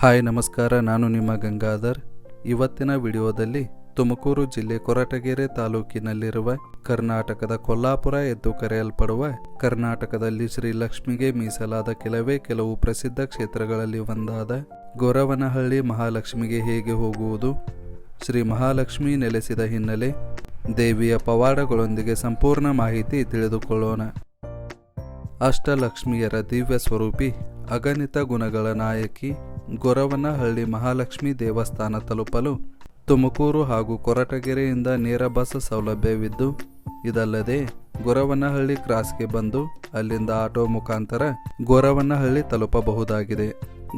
Hi, ನಮಸ್ಕಾರ. ನಾನು ನಿಮ್ಮ ಗಂಗಾಧರ್. ಇವತ್ತಿನ ವಿಡಿಯೋದಲ್ಲಿ ತುಮಕೂರು ಜಿಲ್ಲೆ ಕೊರಟಗೆರೆ ತಾಲೂಕಿನಲ್ಲಿರುವ ಕರ್ನಾಟಕದ ಕೊಲ್ಲಾಪುರ ಎಂದು ಕರೆಯಲ್ಪಡುವ ಕರ್ನಾಟಕದಲ್ಲಿ ಶ್ರೀ ಲಕ್ಷ್ಮಿಗೆ ಮೀಸಲಾದ ಕೆಲವೇ ಕೆಲವು ಪ್ರಸಿದ್ಧ ಕ್ಷೇತ್ರಗಳಲ್ಲಿ ಒಂದಾದ ಗೊರವನಹಳ್ಳಿ ಮಹಾಲಕ್ಷ್ಮಿಗೆ ಹೇಗೆ ಹೋಗುವುದು? ಶ್ರೀ ಮಹಾಲಕ್ಷ್ಮಿ ನೆಲೆಸಿದ ಹಿನ್ನೆಲೆ ದೇವಿಯ ಪವಾಡಗಳೊಂದಿಗೆ ಸಂಪೂರ್ಣ ಮಾಹಿತಿ ತಿಳಿದುಕೊಳ್ಳೋಣ. ಅಷ್ಟಲಕ್ಷ್ಮಿಯರ ದಿವ್ಯ ಸ್ವರೂಪಿ, ಅಗಣಿತ ಗುಣಗಳ ನಾಯಕಿ ಗೊರವನಹಳ್ಳಿ ಮಹಾಲಕ್ಷ್ಮಿ ದೇವಸ್ಥಾನ ತಲುಪಲು ತುಮಕೂರು ಹಾಗೂ ಕೊರಟಗೆರೆಯಿಂದ ನೇರ ಬಸ್ ಸೌಲಭ್ಯವಿದ್ದು, ಇದಲ್ಲದೆ ಗೊರವನಹಳ್ಳಿ ಕ್ರಾಸ್ಗೆ ಬಂದು ಅಲ್ಲಿಂದ ಆಟೋ ಮುಖಾಂತರ ಗೊರವನಹಳ್ಳಿ ತಲುಪಬಹುದಾಗಿದೆ.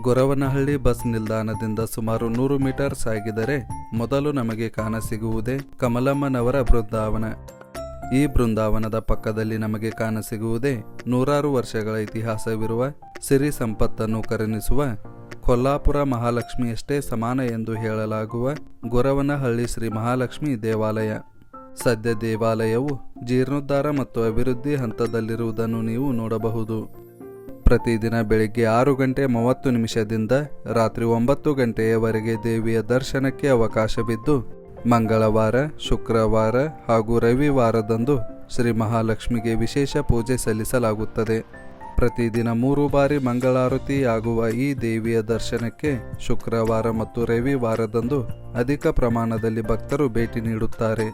ಗೊರವನಹಳ್ಳಿ ಬಸ್ ನಿಲ್ದಾಣದಿಂದ ಸುಮಾರು ನೂರು ಮೀಟರ್ ಸಾಗಿದರೆ ಮೊದಲು ನಮಗೆ ಕಾಣಸಿಗುವುದೇ ಕಮಲಮ್ಮನವರ ಬೃಂದಾವನ. ಈ ಬೃಂದಾವನದ ಪಕ್ಕದಲ್ಲಿ ನಮಗೆ ಕಾಣಸಿಗುವುದೇ ನೂರಾರು ವರ್ಷಗಳ ಇತಿಹಾಸವಿರುವ ಸಿರಿ ಸಂಪತ್ತನ್ನು ಕರುಣಿಸುವ ಕೊಲ್ಲಾಪುರ ಮಹಾಲಕ್ಷ್ಮಿಯಷ್ಟೇ ಸಮಾನ ಎಂದು ಹೇಳಲಾಗುವ ಗೊರವನಹಳ್ಳಿ ಶ್ರೀ ಮಹಾಲಕ್ಷ್ಮಿ ದೇವಾಲಯ. ಸದ್ಯ ದೇವಾಲಯವು ಜೀರ್ಣೋದ್ಧಾರ ಮತ್ತು ಅಭಿವೃದ್ಧಿ ಹಂತದಲ್ಲಿರುವುದನ್ನು ನೀವು ನೋಡಬಹುದು. ಪ್ರತಿದಿನ ಬೆಳಿಗ್ಗೆ ಆರು ಗಂಟೆ ಮೂವತ್ತು ನಿಮಿಷದಿಂದ ರಾತ್ರಿ ಒಂಬತ್ತು ಗಂಟೆಯವರೆಗೆ ದೇವಿಯ ದರ್ಶನಕ್ಕೆ ಅವಕಾಶವಿದ್ದು, ಮಂಗಳವಾರ, ಶುಕ್ರವಾರ ಹಾಗೂ ರವಿವಾರದಂದು ಶ್ರೀ ಮಹಾಲಕ್ಷ್ಮಿಗೆ ವಿಶೇಷ ಪೂಜೆ ಸಲ್ಲಿಸಲಾಗುತ್ತದೆ. ಪ್ರತಿದಿನ ಮೂರು ಬಾರಿ ಮಂಗಳಾರತಿ ಆಗುವ ಈ ದೇವಿಯ ದರ್ಶನಕ್ಕೆ ಶುಕ್ರವಾರ ಮತ್ತು ರವಿವಾರದಂದು ಅಧಿಕ ಪ್ರಮಾಣದಲ್ಲಿ ಭಕ್ತರು ಭೇಟಿ ನೀಡುತ್ತಾರೆ.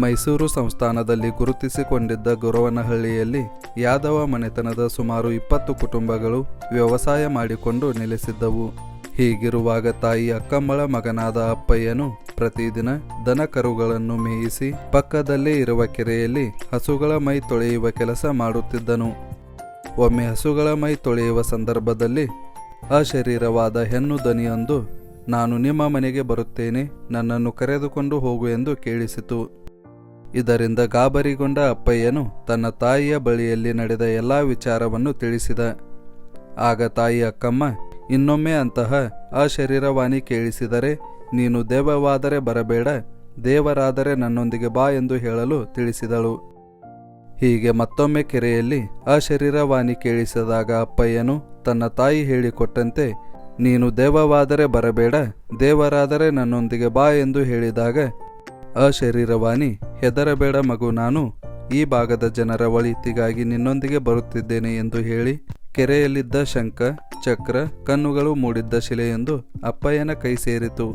ಮೈಸೂರು ಸಂಸ್ಥಾನದಲ್ಲಿ ಗುರುತಿಸಿಕೊಂಡಿದ್ದ ಗೊರವನಹಳ್ಳಿಯಲ್ಲಿ ಯಾದವ ಮನೆತನದ ಸುಮಾರು ಇಪ್ಪತ್ತು ಕುಟುಂಬಗಳು ವ್ಯವಸಾಯ ಮಾಡಿಕೊಂಡು ನೆಲೆಸಿದ್ದವು. ಹೀಗಿರುವಾಗ ತಾಯಿ ಅಕ್ಕಮ್ಮಳ ಮಗನಾದ ಅಪ್ಪಯ್ಯನು ಪ್ರತಿದಿನ ದನ ಕರುಗಳನ್ನು ಮೇಯಿಸಿ ಪಕ್ಕದಲ್ಲೇ ಇರುವ ಕೆರೆಯಲ್ಲಿ ಹಸುಗಳ ಮೈ ತೊಳೆಯುವ ಕೆಲಸ ಮಾಡುತ್ತಿದ್ದನು. ಒಮ್ಮೆ ಹಸುಗಳ ಮೈ ತೊಳೆಯುವ ಸಂದರ್ಭದಲ್ಲಿ ಅಶರೀರವಾದ ಹೆಣ್ಣು ದನಿಯೊಂದು, ನಾನು ನಿಮ್ಮ ಮನೆಗೆ ಬರುತ್ತೇನೆ, ನನ್ನನ್ನು ಕರೆದುಕೊಂಡು ಹೋಗು ಎಂದು ಕೇಳಿಸಿತು. ಇದರಿಂದ ಗಾಬರಿಗೊಂಡ ಅಪ್ಪಯ್ಯನು ತನ್ನ ತಾಯಿಯ ಬಳಿಯಲ್ಲಿ ನಡೆದ ಎಲ್ಲಾ ವಿಚಾರವನ್ನು ತಿಳಿಸಿದ. ಆಗ ತಾಯಿ ಅಕ್ಕಮ್ಮ, ಇನ್ನೊಮ್ಮೆ ಅಂತಹ ಅಶರೀರವಾಣಿ ಕೇಳಿಸಿದರೆ ನೀನು ದೇವವಾದರೆ ಬರಬೇಡ, ದೇವರಾದರೆ ನನ್ನೊಂದಿಗೆ ಬಾ ಎಂದು ಹೇಳಲು ತಿಳಿಸಿದಳು. ಹೀಗೆ ಮತ್ತೊಮ್ಮೆ ಕೆರೆಯಲ್ಲಿ ಅಶರೀರವಾಣಿ ಕೇಳಿಸಿದಾಗ ಅಪ್ಪಯ್ಯನು ತನ್ನ ತಾಯಿ ಹೇಳಿಕೊಟ್ಟಂತೆ, ನೀನು ದೇವವಾದರೆ ಬರಬೇಡ, ದೇವರಾದರೆ ನನ್ನೊಂದಿಗೆ ಬಾ ಎಂದು ಹೇಳಿದಾಗ ಅಶರೀರವಾಣಿ ಹೆದರಬೇಡ ಮಗು ನಾನು, ಈ ಭಾಗದ ಜನರ ಒಳಿತಿಗಾಗಿ ನಿನ್ನೊಂದಿಗೆ ಬರುತ್ತಿದ್ದೇನೆ ಎಂದು ಹೇಳಿ, ಕೆರೆಯಲ್ಲಿದ್ದ ಶಂಖ, ಚಕ್ರ, ಕಣ್ಣುಗಳು ಮೂಡಿದ್ದ ಶಿಲೆಯೊಂದು ಅಪ್ಪಯ್ಯನ ಕೈ ಸೇರಿತು.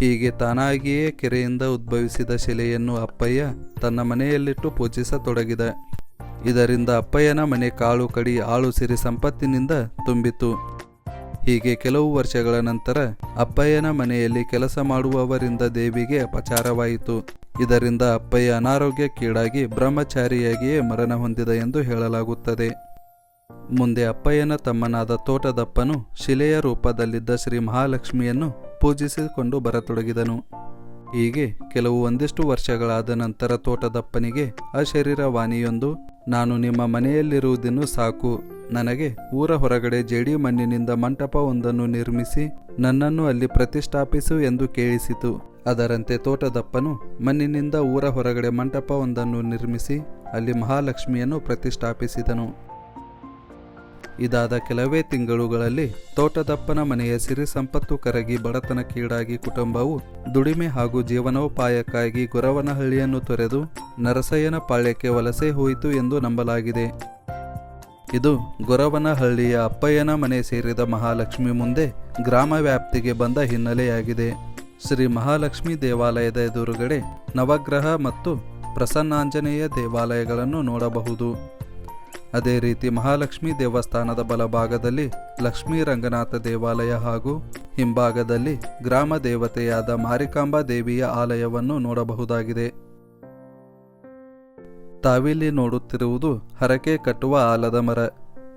ಹೀಗೆ ತಾನಾಗಿಯೇ ಕೆರೆಯಿಂದ ಉದ್ಭವಿಸಿದ ಶಿಲೆಯನ್ನು ಅಪ್ಪಯ್ಯ ತನ್ನ ಮನೆಯಲ್ಲಿಟ್ಟು ಪೂಜಿಸತೊಡಗಿದ. ಇದರಿಂದ ಅಪ್ಪಯ್ಯನ ಮನೆ ಕಾಳು ಕಡಿ ಆಳು ಸಿರಿ ಸಂಪತ್ತಿನಿಂದ ತುಂಬಿತು ಹೀಗೆ ಕೆಲವು ವರ್ಷಗಳ ನಂತರ ಅಪ್ಪಯ್ಯನ ಮನೆಯಲ್ಲಿ ಕೆಲಸ ಮಾಡುವವರಿಂದ ದೇವಿಗೆ ಅಪಚಾರವಾಯಿತು. ಇದರಿಂದ ಅಪ್ಪಯ್ಯ ಅನಾರೋಗ್ಯಕ್ಕೀಡಾಗಿ ಬ್ರಹ್ಮಚಾರಿಯಾಗಿಯೇ ಮರಣ ಹೊಂದಿದ ಎಂದು ಹೇಳಲಾಗುತ್ತದೆ. ಮುಂದೆ ಅಪ್ಪಯ್ಯನ ತಮ್ಮನಾದ ತೋಟದಪ್ಪನು ಶಿಲೆಯ ರೂಪದಲ್ಲಿದ್ದ ಶ್ರೀ ಮಹಾಲಕ್ಷ್ಮಿಯನ್ನು ಪೂಜಿಸಿಕೊಂಡು ಬರತೊಡಗಿದನು. ಹೀಗೆ ಕೆಲವು ಒಂದಿಷ್ಟು ವರ್ಷಗಳಾದ ನಂತರ ತೋಟದಪ್ಪನಿಗೆ ಅಶರೀರವಾಣಿಯೊಂದು ನಾನು ನಿಮ್ಮ ಮನೆಯಲ್ಲಿರುವುದನ್ನು ಸಾಕು. ನನಗೆ ಊರ ಹೊರಗಡೆ ಜೇಡಿ ಮಣ್ಣಿನಿಂದ ಮಂಟಪವೊಂದನ್ನು ನಿರ್ಮಿಸಿ ನನ್ನನ್ನು ಅಲ್ಲಿ ಪ್ರತಿಷ್ಠಾಪಿಸು ಎಂದು ಕೇಳಿಸಿತು. ಅದರಂತೆ ತೋಟದಪ್ಪನು ಮಣ್ಣಿನಿಂದ ಊರ ಹೊರಗಡೆ ಮಂಟಪವೊಂದನ್ನು ನಿರ್ಮಿಸಿ ಅಲ್ಲಿ ಮಹಾಲಕ್ಷ್ಮಿಯನ್ನು ಪ್ರತಿಷ್ಠಾಪಿಸಿದನು. ಇದಾದ ಕೆಲವೇ ತಿಂಗಳುಗಳಲ್ಲಿ ತೋಟದಪ್ಪನ ಮನೆಯ ಸಿರಿ ಸಂಪತ್ತು ಕರಗಿ ಬಡತನಕ್ಕೀಡಾಗಿ ಕುಟುಂಬವು ದುಡಿಮೆ ಹಾಗೂ ಜೀವನೋಪಾಯಕ್ಕಾಗಿ ಗೊರವನಹಳ್ಳಿಯನ್ನು ತೊರೆದು ನರಸಯ್ಯನ ಪಾಳ್ಯಕ್ಕೆ ವಲಸೆ ಹೋಯಿತು ಎಂದು ನಂಬಲಾಗಿದೆ. ಇದು ಗೊರವನಹಳ್ಳಿಯ ಅಪ್ಪಯ್ಯನ ಮನೆ ಸೇರಿದ ಮಹಾಲಕ್ಷ್ಮಿ ಮುಂದೆ ಗ್ರಾಮ ವ್ಯಾಪ್ತಿಗೆ ಬಂದ ಹಿನ್ನೆಲೆಯಾಗಿದೆ. ಶ್ರೀ ಮಹಾಲಕ್ಷ್ಮಿ ದೇವಾಲಯದ ಎದುರುಗಡೆ ನವಗ್ರಹ ಮತ್ತು ಪ್ರಸನ್ನಾಂಜನೇಯ ದೇವಾಲಯಗಳನ್ನು ನೋಡಬಹುದು. ಅದೇ ರೀತಿ ಮಹಾಲಕ್ಷ್ಮಿ ದೇವಸ್ಥಾನದ ಬಲಭಾಗದಲ್ಲಿ ಲಕ್ಷ್ಮೀ ರಂಗನಾಥ ದೇವಾಲಯ ಹಾಗೂ ಹಿಂಭಾಗದಲ್ಲಿ ಗ್ರಾಮ ದೇವತೆಯಾದ ಮಾರಿಕಾಂಬಾ ದೇವಿಯ ಆಲಯವನ್ನು ನೋಡಬಹುದಾಗಿದೆ. ತಾವಿಲ್ಲಿ ನೋಡುತ್ತಿರುವುದು ಹರಕೆ ಕಟ್ಟುವ ಆಲದ ಮರ.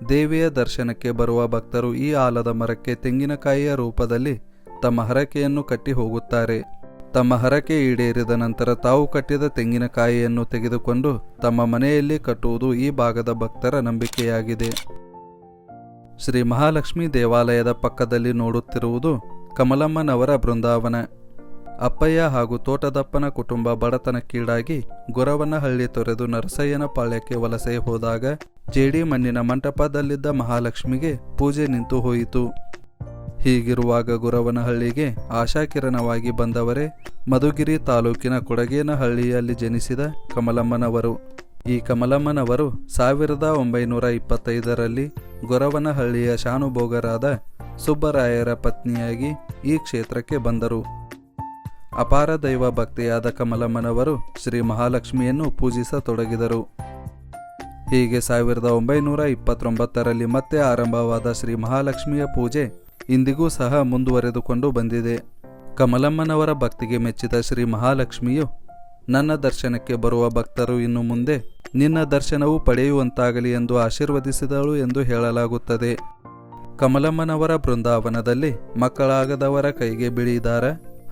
ದೇವಿಯ ದರ್ಶನಕ್ಕೆ ಬರುವ ಭಕ್ತರು ಈ ಆಲದ ಮರಕ್ಕೆ ತೆಂಗಿನಕಾಯಿಯ ರೂಪದಲ್ಲಿ ತಮ್ಮ ಹರಕೆಯನ್ನು ಕಟ್ಟಿ ಹೋಗುತ್ತಾರೆ. ತಮ್ಮ ಹರಕೆ ಈಡೇರಿದ ನಂತರ ತಾವು ಕಟ್ಟಿದ ತೆಂಗಿನಕಾಯಿಯನ್ನು ತೆಗೆದುಕೊಂಡು ತಮ್ಮ ಮನೆಯಲ್ಲಿ ಕಟ್ಟುವುದು ಈ ಭಾಗದ ಭಕ್ತರ ನಂಬಿಕೆಯಾಗಿದೆ. ಶ್ರೀ ಮಹಾಲಕ್ಷ್ಮಿ ದೇವಾಲಯದ ಪಕ್ಕದಲ್ಲಿ ನೋಡುತ್ತಿರುವುದು ಕಮಲಮ್ಮನವರ ಬೃಂದಾವನ. ಅಪ್ಪಯ್ಯ ಹಾಗೂ ತೋಟದಪ್ಪನ ಕುಟುಂಬ ಬಡತನಕ್ಕೀಡಾಗಿ ಗೊರವನಹಳ್ಳಿ ತೊರೆದು ನರಸಯ್ಯನ ಪಾಳ್ಯಕ್ಕೆ ವಲಸೆ ಹೋದಾಗ ಜೇಡಿ ಮಣ್ಣಿನ ಮಂಟಪದಲ್ಲಿದ್ದ ಮಹಾಲಕ್ಷ್ಮಿಗೆ ಪೂಜೆ ನಿಂತು ಹೋಯಿತು. ಹೀಗಿರುವಾಗ ಗುರವನಹಳ್ಳಿಗೆ ಆಶಾಕಿರಣವಾಗಿ ಬಂದವರೇ ಮಧುಗಿರಿ ತಾಲೂಕಿನ ಕೊಡಗೇನಹಳ್ಳಿಯಲ್ಲಿ ಜನಿಸಿದ ಕಮಲಮ್ಮನವರು. ಈ ಕಮಲಮ್ಮನವರು ಸಾವಿರದ ಒಂಬೈನೂರ ಇಪ್ಪತ್ತೈದರಲ್ಲಿ ಗೊರವನಹಳ್ಳಿಯ ಶಾನುಭೋಗರಾದ ಸುಬ್ಬರಾಯರ ಪತ್ನಿಯಾಗಿ ಈ ಕ್ಷೇತ್ರಕ್ಕೆ ಬಂದರು. ಅಪಾರ ದೈವ ಭಕ್ತಿಯಾದ ಕಮಲಮ್ಮನವರು ಶ್ರೀ ಮಹಾಲಕ್ಷ್ಮಿಯನ್ನು ಪೂಜಿಸತೊಡಗಿದರು. ಹೀಗೆ ಸಾವಿರದ ಒಂಬೈನೂರ ಇಪ್ಪತ್ತೊಂಬತ್ತರಲ್ಲಿ ಮತ್ತೆ ಆರಂಭವಾದ ಶ್ರೀ ಮಹಾಲಕ್ಷ್ಮಿಯ ಪೂಜೆ ಇಂದಿಗೂ ಸಹ ಮುಂದುವರೆದುಕೊಂಡು ಬಂದಿದೆ. ಕಮಲಮ್ಮನವರ ಭಕ್ತಿಗೆ ಮೆಚ್ಚಿದ ಶ್ರೀ ಮಹಾಲಕ್ಷ್ಮಿಯು, ನನ್ನ ದರ್ಶನಕ್ಕೆ ಬರುವ ಭಕ್ತರು ಇನ್ನು ಮುಂದೆ ನಿನ್ನ ದರ್ಶನವು ಪಡೆಯುವಂತಾಗಲಿ ಎಂದು ಆಶೀರ್ವದಿಸಿದಳು ಎಂದು ಹೇಳಲಾಗುತ್ತದೆ. ಕಮಲಮ್ಮನವರ ಬೃಂದಾವನದಲ್ಲಿ ಮಕ್ಕಳಾಗದವರ ಕೈಗೆ ಬಿಳಿ ದಾರ,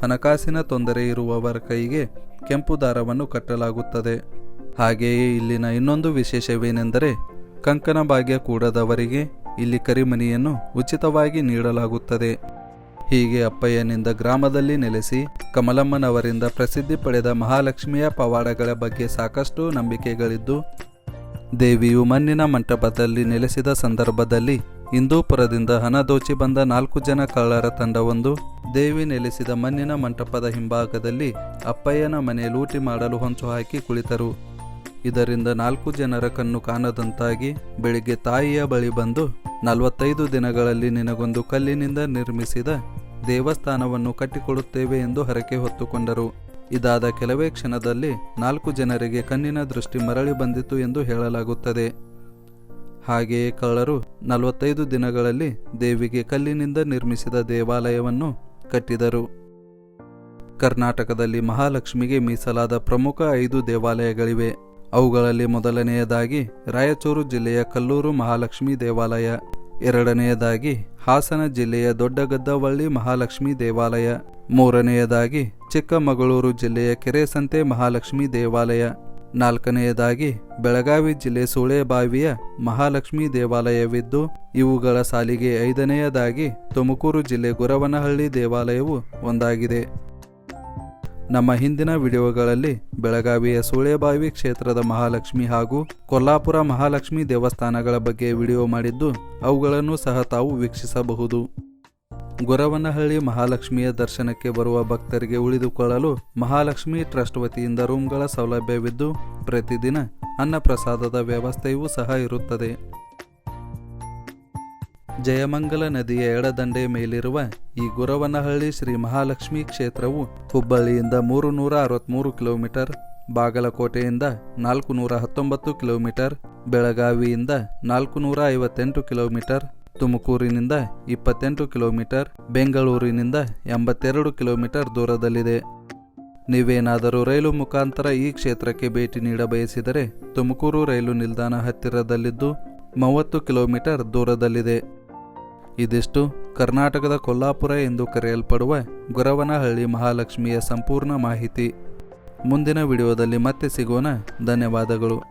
ಹಣಕಾಸಿನ ತೊಂದರೆ ಇರುವವರ ಕೈಗೆ ಕೆಂಪು ದಾರವನ್ನು ಕಟ್ಟಲಾಗುತ್ತದೆ. ಹಾಗೆಯೇ ಇಲ್ಲಿನ ಇನ್ನೊಂದು ವಿಶೇಷವೇನೆಂದರೆ ಕಂಕನ ಭಾಗ್ಯ ಕೂಡದವರಿಗೆ ಇಲ್ಲಿ ಕರಿಮನಿಯನ್ನು ಉಚಿತವಾಗಿ ನೀಡಲಾಗುತ್ತದೆ. ಹೀಗೆ ಅಪ್ಪಯ್ಯನಿಂದ ಗ್ರಾಮದಲ್ಲಿ ನೆಲೆಸಿ ಕಮಲಮ್ಮನವರಿಂದ ಪ್ರಸಿದ್ಧಿ ಪಡೆದ ಮಹಾಲಕ್ಷ್ಮಿಯ ಪವಾಡಗಳ ಬಗ್ಗೆ ಸಾಕಷ್ಟು ನಂಬಿಕೆಗಳಿದ್ದು, ದೇವಿಯು ಮಣ್ಣಿನ ಮಂಟಪದಲ್ಲಿ ನೆಲೆಸಿದ ಸಂದರ್ಭದಲ್ಲಿ ಹಿಂದೂಪುರದಿಂದ ಹಣ ದೋಚಿ ಬಂದ ನಾಲ್ಕು ಜನ ಕಳ್ಳರ ತಂಡವೊಂದು ದೇವಿ ನೆಲೆಸಿದ ಮಣ್ಣಿನ ಮಂಟಪದ ಹಿಂಭಾಗದಲ್ಲಿ ಅಪ್ಪಯ್ಯನ ಮನೆ ಲೂಟಿ ಮಾಡಲು ಹೊಂಚು ಹಾಕಿ ಕುಳಿತರು. ಇದರಿಂದ ನಾಲ್ಕು ಜನರ ಕಣ್ಣು ಕಾಣದಂತಾಗಿ ಬೆಳಿಗ್ಗೆ ತಾಯಿಯ ಬಳಿ ಬಂದು ನಲವತ್ತೈದು ದಿನಗಳಲ್ಲಿ ನಿನಗೊಂದು ಕಲ್ಲಿನಿಂದ ನಿರ್ಮಿಸಿದ ದೇವಸ್ಥಾನವನ್ನು ಕಟ್ಟಿಕೊಡುತ್ತೇವೆ ಎಂದು ಹರಕೆ ಹೊತ್ತುಕೊಂಡರು. ಇದಾದ ಕೆಲವೇ ಕ್ಷಣದಲ್ಲಿ ನಾಲ್ಕು ಜನರಿಗೆ ಕಣ್ಣಿನ ದೃಷ್ಟಿ ಮರಳಿ ಬಂದಿತು ಎಂದು ಹೇಳಲಾಗುತ್ತದೆ. ಹಾಗೆಯೇ ಕಳ್ಳರು ನಲವತ್ತೈದು ದಿನಗಳಲ್ಲಿ ದೇವಿಗೆ ಕಲ್ಲಿನಿಂದ ನಿರ್ಮಿಸಿದ ದೇವಾಲಯವನ್ನು ಕಟ್ಟಿದರು. ಕರ್ನಾಟಕದಲ್ಲಿ ಮಹಾಲಕ್ಷ್ಮಿಗೆ ಮೀಸಲಾದ ಪ್ರಮುಖ ಐದು ದೇವಾಲಯಗಳಿವೆ. ಅವುಗಳಲ್ಲಿ ಮೊದಲನೆಯದಾಗಿ ರಾಯಚೂರು ಜಿಲ್ಲೆಯ ಕಲ್ಲೂರು ಮಹಾಲಕ್ಷ್ಮಿ ದೇವಾಲಯ, ಎರಡನೆಯದಾಗಿ ಹಾಸನ ಜಿಲ್ಲೆಯ ದೊಡ್ಡಗದ್ದವಳ್ಳಿ ಮಹಾಲಕ್ಷ್ಮಿ ದೇವಾಲಯ, ಮೂರನೆಯದಾಗಿ ಚಿಕ್ಕಮಗಳೂರು ಜಿಲ್ಲೆಯ ಕೆರೆಸಂತೆ ಮಹಾಲಕ್ಷ್ಮಿ ದೇವಾಲಯ, ನಾಲ್ಕನೆಯದಾಗಿ ಬೆಳಗಾವಿ ಜಿಲ್ಲೆ ಸುಳೆಬಾವಿಯ ಮಹಾಲಕ್ಷ್ಮಿ ದೇವಾಲಯವಿದ್ದು, ಇವುಗಳ ಸಾಲಿಗೆ ಐದನೆಯದಾಗಿ ತುಮಕೂರು ಜಿಲ್ಲೆ ಗುರವನಹಳ್ಳಿ ದೇವಾಲಯವು ಒಂದಾಗಿದೆ. ನಮ್ಮ ಹಿಂದಿನ ವಿಡಿಯೋಗಳಲ್ಲಿ ಬೆಳಗಾವಿಯ ಸುಳೆಬಾವಿ ಕ್ಷೇತ್ರದ ಮಹಾಲಕ್ಷ್ಮಿ ಹಾಗೂ ಕೊಲ್ಲಾಪುರ ಮಹಾಲಕ್ಷ್ಮಿ ದೇವಸ್ಥಾನಗಳ ಬಗ್ಗೆ ವಿಡಿಯೋ ಮಾಡಿದ್ದು ಅವುಗಳನ್ನು ಸಹ ತಾವು ವೀಕ್ಷಿಸಬಹುದು. ಗೊರವನಹಳ್ಳಿ ಮಹಾಲಕ್ಷ್ಮಿಯ ದರ್ಶನಕ್ಕೆ ಬರುವ ಭಕ್ತರಿಗೆ ಉಳಿದುಕೊಳ್ಳಲು ಮಹಾಲಕ್ಷ್ಮಿ ಟ್ರಸ್ಟ್ ವತಿಯಿಂದ ರೂಮ್ಗಳ ಸೌಲಭ್ಯವಿದ್ದು ಪ್ರತಿದಿನ ಅನ್ನಪ್ರಸಾದದ ವ್ಯವಸ್ಥೆಯೂ ಸಹ ಇರುತ್ತದೆ. ಜಯಮಂಗಲ ನದಿಯ ಎಡದಂಡೆ ಮೇಲಿರುವ ಈ ಗುರವನಹಳ್ಳಿ ಶ್ರೀ ಮಹಾಲಕ್ಷ್ಮಿ ಕ್ಷೇತ್ರವು ಹುಬ್ಬಳ್ಳಿಯಿಂದ ಮೂರು ನೂರ ಅರವತ್ತ್ಮೂರು ಕಿಲೋಮೀಟರ್, ಬಾಗಲಕೋಟೆಯಿಂದ ನಾಲ್ಕು ನೂರ ಹತ್ತೊಂಬತ್ತು ಕಿಲೋಮೀಟರ್, ಬೆಳಗಾವಿಯಿಂದ ನಾಲ್ಕು ನೂರ ಐವತ್ತೆಂಟು ಕಿಲೋಮೀಟರ್, ತುಮಕೂರಿನಿಂದ ಇಪ್ಪತ್ತೆಂಟು ಕಿಲೋಮೀಟರ್, ಬೆಂಗಳೂರಿನಿಂದ ಎಂಬತ್ತೆರಡು ಕಿಲೋಮೀಟರ್ ದೂರದಲ್ಲಿದೆ. ನೀವೇನಾದರೂ ರೈಲು ಮುಖಾಂತರ ಈ ಕ್ಷೇತ್ರಕ್ಕೆ ಭೇಟಿ ನೀಡ ಬಯಸಿದರೆ ತುಮಕೂರು ರೈಲು ನಿಲ್ದಾಣ ಹತ್ತಿರದಲ್ಲಿದ್ದು ಮೂವತ್ತು ಕಿಲೋಮೀಟರ್ ದೂರದಲ್ಲಿದೆ. ಇದಿಷ್ಟು ಕರ್ನಾಟಕದ ಕೊಲ್ಲಾಪುರ ಎಂದು ಕರೆಯಲ್ಪಡುವ ಗೊರವನಹಳ್ಳಿ ಮಹಾಲಕ್ಷ್ಮಿಯ ಸಂಪೂರ್ಣ ಮಾಹಿತಿ. ಮುಂದಿನ ವಿಡಿಯೋದಲ್ಲಿ ಮತ್ತೆ ಸಿಗೋಣ. ಧನ್ಯವಾದಗಳು.